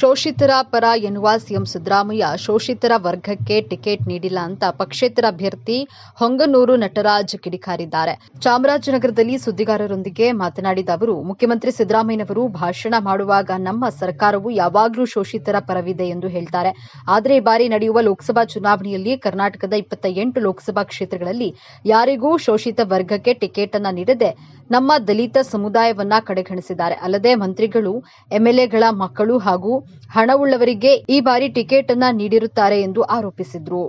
ಶೋಷಿತರ ಪರ ಎನ್ನುವ ಸಿಎಂ ಸಿದ್ದರಾಮಯ್ಯ ಶೋಷಿತರ ವರ್ಗಕ್ಕೆ ಟಿಕೆಟ್ ನೀಡಿಲ್ಲ ಅಂತ ಪಕ್ಷೇತರ ಅಭ್ಯರ್ಥಿ ಹೊಂಗನೂರು ನಟರಾಜ್ ಕಿಡಿಕಾರಿದ್ದಾರೆ. ಚಾಮರಾಜನಗರದಲ್ಲಿ ಸುದ್ದಿಗಾರರೊಂದಿಗೆ ಮಾತನಾಡಿದ ಅವರು, ಮುಖ್ಯಮಂತ್ರಿ ಸಿದ್ದರಾಮಯ್ಯನವರು ಭಾಷಣ ಮಾಡುವಾಗ ನಮ್ಮ ಸರ್ಕಾರವು ಯಾವಾಗಲೂ ಶೋಷಿತರ ಪರವಿದೆ ಎಂದು ಹೇಳ್ತಾರೆ. ಆದರೆ ಈ ಬಾರಿ ನಡೆಯುವ ಲೋಕಸಭಾ ಚುನಾವಣೆಯಲ್ಲಿ ಕರ್ನಾಟಕದ ಇಪ್ಪತ್ತ ಎಂಟು ಲೋಕಸಭಾ ಕ್ಷೇತ್ರಗಳಲ್ಲಿ ಯಾರಿಗೂ ಶೋಷಿತ ವರ್ಗಕ್ಕೆ ಟಿಕೆಟ್ ಅನ್ನ ನೀಡದೆ ನಮ್ಮ ದಲಿತ ಸಮುದಾಯವನ್ನ ಕಡೆಗಣಿಸಿದ್ದಾರೆ. ಅಲ್ಲದೆ ಮಂತ್ರಿಗಳು ಎಂಎಲ್ಎಗಳ ಮಕ್ಕಳು ಹಾಗೂ ಹಣವುಳ್ಳವರಿಗೆ ಈ ಬಾರಿ ಟಿಕೆಟ್ ಅನ್ನ ನೀಡಿರುತ್ತಾರೆ ಎಂದು ಆರೋಪಿಸಿದ್ರು.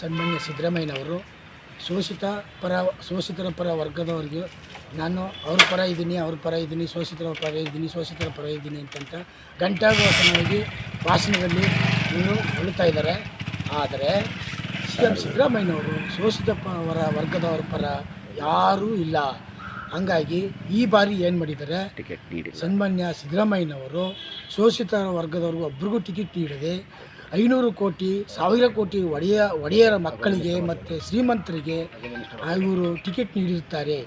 ಸನ್ಮಾನ್ಯ ಸಿದ್ದರಾಮಯ್ಯನವರು ಶೋಷಿತ ಪರ, ಶೋಷಿತರ ಪರ ವರ್ಗದವರಿಗೆ ನಾನು ಅವ್ರ ಪರ ಇದ್ದೀನಿ, ಅವ್ರ ಪರ ಇದ್ದೀನಿ, ಶೋಷಿತರ ಪರ ಇದ್ದೀನಿ, ಶೋಷಿತರ ಪರ ಇದ್ದೀನಿ ಅಂತಂತ ಗಂಟಾಘೋಷಣವಾಗಿ ಭಾಷಣದಲ್ಲಿ ಇವರು ಹೇಳ್ತಾ ಇದ್ದಾರೆ. ಆದರೆ ಸಿ ಎಂ ಸಿದ್ದರಾಮಯ್ಯನವರು ಶೋಷಿತ ಪರ ವರ್ಗದವರ ಪರ ಯಾರೂ ಇಲ್ಲ. ಹಂಗಾಗಿ ಈ ಬಾರಿ ಏನು ಮಾಡಿದ್ದಾರೆ? ಟಿಕೆಟ್ ನೀಡಿ ಸನ್ಮಾನ್ಯ ಸಿದ್ದರಾಮಯ್ಯನವರು ಶೋಷಿತ ವರ್ಗದವ್ರಿಗೂ ಒಬ್ರಿಗೂ ಟಿಕೆಟ್ ನೀಡದೆ ಐನೂರು ಕೋಟಿ ಸಾವಿರ ಕೋಟಿ ಒಡೆಯ ಒಡೆಯರ ಮಕ್ಕಳಿಗೆ ಮತ್ತು ಶ್ರೀಮಂತರಿಗೆ ಇವರು ಟಿಕೆಟ್ ನೀಡಿರುತ್ತಾರೆ.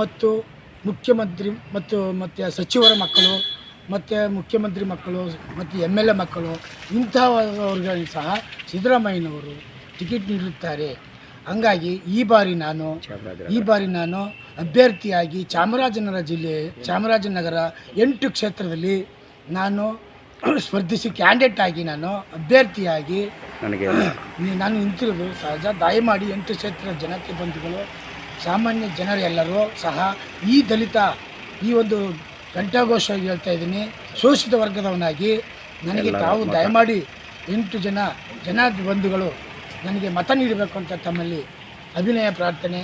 ಮತ್ತು ಮುಖ್ಯಮಂತ್ರಿ ಮತ್ತು ಮತ್ತು ಸಚಿವರ ಮಕ್ಕಳು ಮತ್ತು ಮುಖ್ಯಮಂತ್ರಿ ಮಕ್ಕಳು ಮತ್ತು ಎಂ ಎಲ್ ಎ ಮಕ್ಕಳು ಇಂಥವರಿಗೆ ಸಹ ಸಿದ್ದರಾಮಯ್ಯನವರು ಟಿಕೆಟ್ ನೀಡುತ್ತಾರೆ ಹಂಗಾಗಿ ಈ ಬಾರಿ ನಾನು ಈ ಬಾರಿ ನಾನು ಅಭ್ಯರ್ಥಿಯಾಗಿ ಚಾಮರಾಜನಗರ ಜಿಲ್ಲೆ ಚಾಮರಾಜನಗರ ಎಂಟು ಕ್ಷೇತ್ರದಲ್ಲಿ ನಾನು ಸ್ಪರ್ಧಿಸಿ ಕ್ಯಾಂಡಿಡೇಟ್ ಆಗಿ ನಾನು ಅಭ್ಯರ್ಥಿಯಾಗಿ ನನಗೆ ನಾನು ನಿಂತಿರೋದು ಸಹಜ. ದಯಮಾಡಿ ಎಂಟು ಕ್ಷೇತ್ರ ಜನತೆ ಬಂಧುಗಳು ಸಾಮಾನ್ಯ ಜನರೆಲ್ಲರೂ ಸಹ ಈ ದಲಿತ ಈ ಒಂದು ಘಂಟಾಘೋಷವಾಗಿ ಹೇಳ್ತಾ ಇದ್ದೀನಿ. ಶೋಷಿತ ವರ್ಗದವನಾಗಿ ನನಗೆ ತಾವು ದಯಮಾಡಿ ಎಂಟು ಜನ ಜನ ಬಂಧುಗಳು ನನಗೆ ಮತ ನೀಡಬೇಕು ಅಂತ ತಮ್ಮಲ್ಲಿ ಅಭಿನಯ ಪ್ರಾರ್ಥನೆ